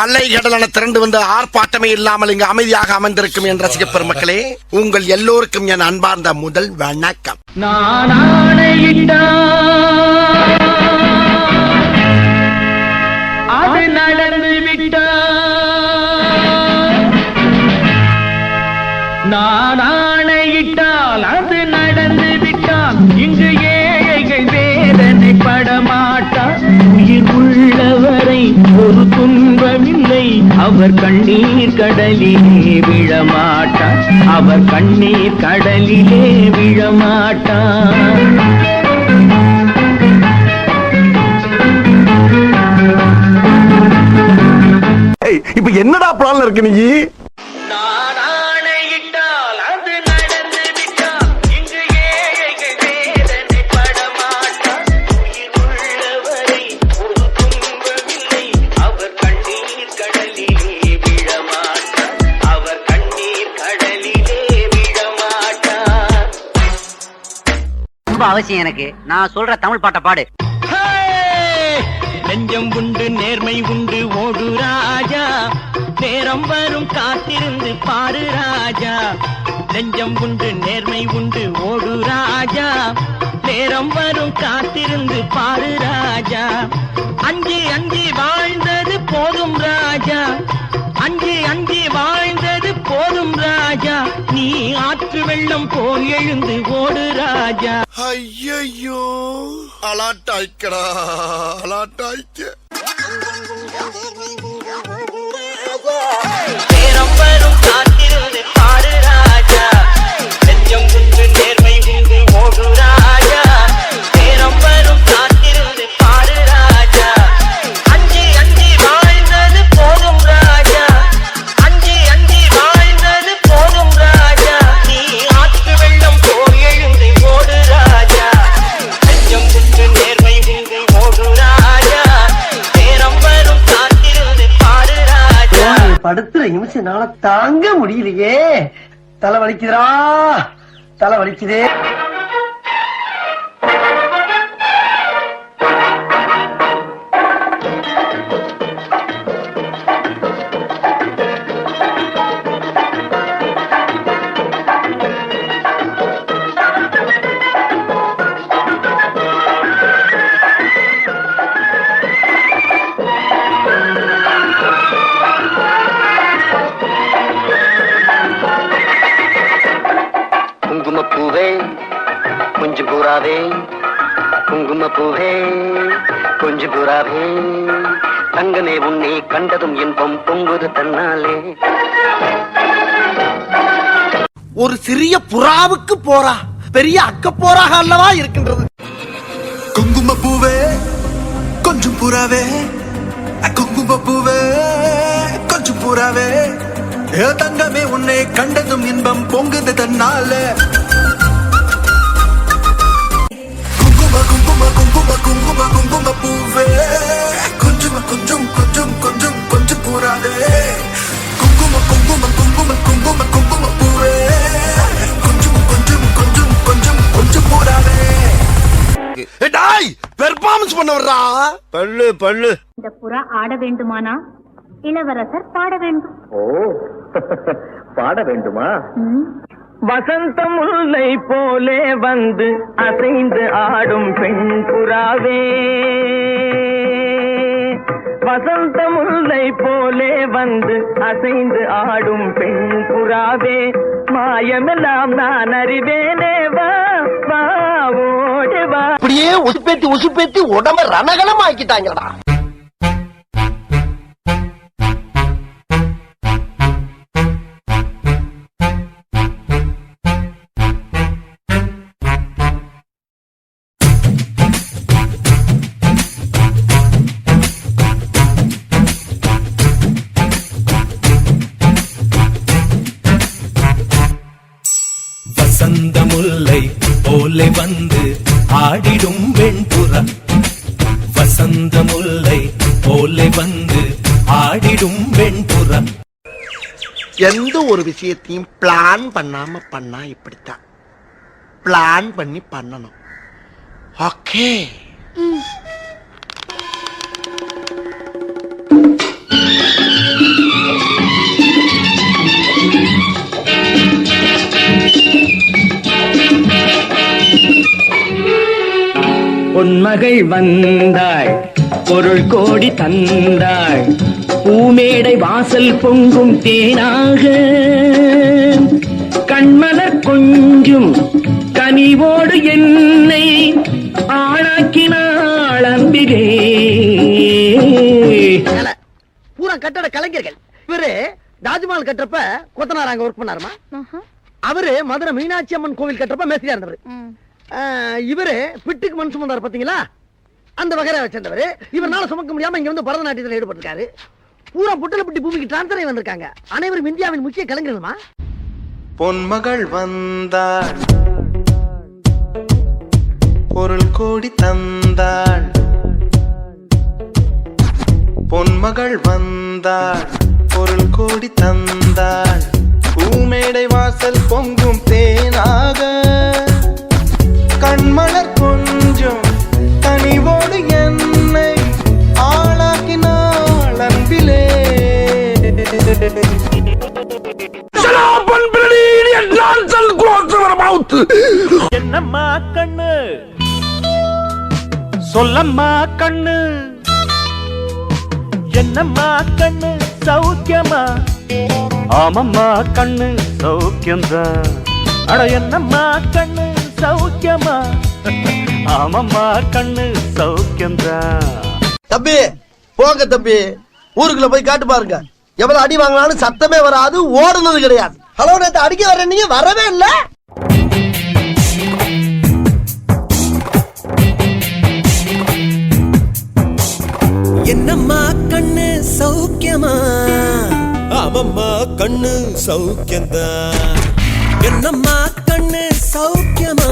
அலைகடலான திரண்டு வந்து ஆர்ப்பாட்டமே இல்லாமல் இங்கு அமைதியாக அமர்ந்திருக்கும் என் ரசிக பெருமக்களே உங்கள் எல்லோருக்கும் என் அன்பார்ந்த முதல் வணக்கம். அது நடந்து விட்டா. நான் அவர் கண்ணீர் கடலிலே விழமாட்டார். அவர் கண்ணீர் கடலிலே விழமாட்டார். இப்ப என்னடா பிளான்ல இருக்கு நீ? அவசியம் எனக்கு. நான் சொல்ற தமிழ் பாட்டை பாடு. நெஞ்சம் உண்டு நேர்மை உண்டு ஓடு ராஜா. நேரம் வரும் காத்திருந்து பாரு ராஜா. நெஞ்சம் உண்டு நேர்மை உண்டு ஓடு ராஜா. நேரம் வரும் காத்திருந்து பாரு ராஜா. அஞ்சி அஞ்சி வாழ்ந்தது போதும் ராஜா. அஞ்சு அஞ்சி வாழ்ந்தது போதும் ராஜா. நீ ஆற்று வெள்ளம் போல் எழுந்து ஓடு ராஜா. ஐயோ அலாட்டாய்க்கடா அலாட்டாய்க்க. நிமிஷம் நிமிஷம்னால தாங்க முடியலையே. தலை வலிக்குதுடா. தலை வலிக்குதே. கொஞ்சம் பூராவே குங்குமப்பூவே கொஞ்சம் பூராவே தங்கமே உன்னை கண்டதும் இன்பம் பொங்குது தன்னாலே. ஒரு சிறிய புறாவுக்கு போறா பெரிய அக்க போராக அல்லவா இருக்கின்றது? குங்கும பூவே கொஞ்சம் புறாவே. குங்கும பூவே கொஞ்சம் புறாவே. தங்கமே உன்னை கண்டதும் இன்பம் பொங்குது தன்னால. குங்கும குங்கும குங்கும குங்கும குங்கும பூவே கொஞ்சம் கொஞ்சம் கொஞ்சம் கொஞ்சம் கொஞ்சம் புறாவே குங்கும குங்கும குங்கும குங்கும குங்கும பூவே கொஞ்சம் கொஞ்சம் கொஞ்சம் கொஞ்சம் கொஞ்சம் ஏய், டாய் பெர்ஃபார்மன்ஸ் பண்ண வர்றா பல்லு பல்லு இந்த புறா ஆட வேண்டுமானா? இளவரசர் பாட வேண்டும். ஓ பாட வேண்டுமா? வசந்தம் உள்ளை போலே வந்து அசைந்து ஆடும் பெண் புறாவே. வசந்த முல்லை போலே வந்து அசைந்து ஆடும் பெண் புறாவே. மாயமெல்லாம் நான் அறிவேனே வா வா ஓடி அப்படியே உசுப்பேத்தி உசுப்பேத்தி உடம்ப ரணகலம் ஆக்கிட்டாங்கடா உள்ளே வந்து ஆடிடும் வெண்புறா வசந்த முல்லை போலே வந்து ஆடிடும் வெண்புறா எந்த ஒரு விஷயத்தையும் பிளான் பண்ணாம பண்ணா இப்படித்தான். பிளான் பண்ணி பண்ணணும். ஓகே பொன்மகள் வந்தாள் பொருள் கோடி தந்தாள் பூமேடை வாசல் பொங்கும் தேனாக. கண்மலர் கொஞ்சும் கனிவோடு என்னை ஆளாக்கினாள் அம்பிகே. பூரா கட்டட கலைஞர்கள். இவரு தாஜ்மஹால் கட்டுறப்ப கொத்தனார் அங்க ஒர்க் பண்ணாருமா? அவரு மதுரை மீனாட்சி அம்மன் கோவில் கட்டுறப்ப மேஸ்திரியா இருந்தவர். இவரு பிட்டுக்கு மண் சுமந்தார் பாத்தீங்களா? அந்த வகையை வச்சிருந்தவர். இவரால் சுமக்க முடியாம இங்க வந்து பரதநாட்டியத்தில் ஈடுபட்டிருக்காரு. பூரா புட்டலப்பட்டி பூமிக்கு டிரான்ஸ்ஃபர் ஆகி வந்திருக்காங்க. அனைவரும் இந்தியாவின் முக்கிய கலைஞர்களுமா? பொன்மகள் வந்தாள். பொருள் கோடி தந்தாள். பொன்மகள் வந்தாள். பொருள் கோடி தந்தாள். பூமேடை வாசல் பொங்க என்னம்மா கண்ணு? சொல்லம்மா கண்ணு. என்னம்மா கண்ணு? சௌக்கியமா? ஆமம்மா கண்ணு சௌக்கியம்தான் அட என்னம்மா கண்ணு? சௌக்கியமா? ஆமம்மா கண்ணு சௌக்கியம்தான் தம்பி போங்க தம்பி. ஊருக்குள்ள போய் காட்டு பாருங்க. எவ்வளவு அடி வாங்கினாலும் சத்தமே வராது ஓடுனது கிடையாது. ஹலோ நேத்து அடிக்க வர நீங்க வரவே இல்லை. என்னம்மா கண்ணு சௌக்கியமா? ஆமம்மா கண்ணு சௌக்கியம்தான் என்னம்மா கண்ணு சௌக்கியமா?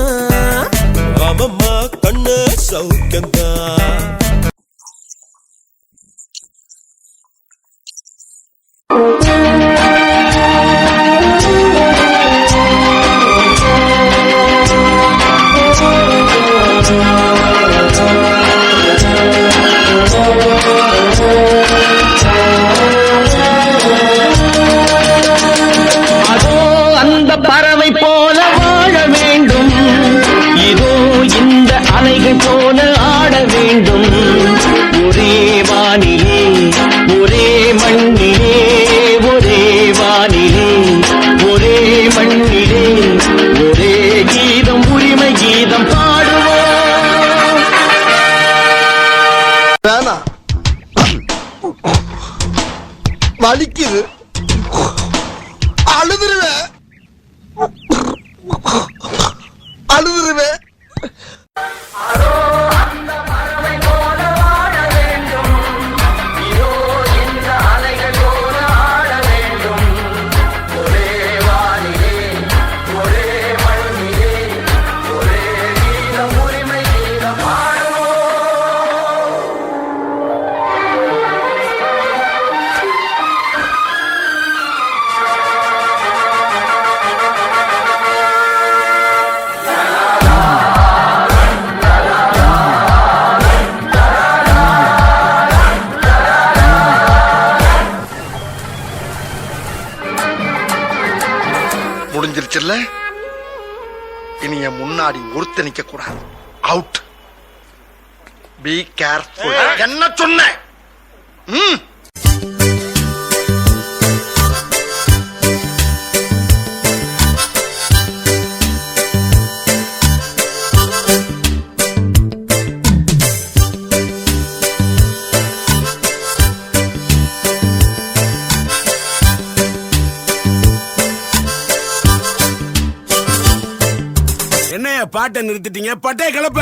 ஆமம்மா கண்ணு சௌக்கியம்தான் வலிக்குது. முடிஞ்சிருச்சுல்ல? இனி என் முன்னாடி ஒருத்த நிக்க கூடாது. அவுட் பி கேர்ஃபுல் என்ன சொன்னேன் ம்? என்னைய பாட்டை நிறுத்திட்டீங்க? பட்டே கிளப்ப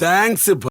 தேங்க்ஸ்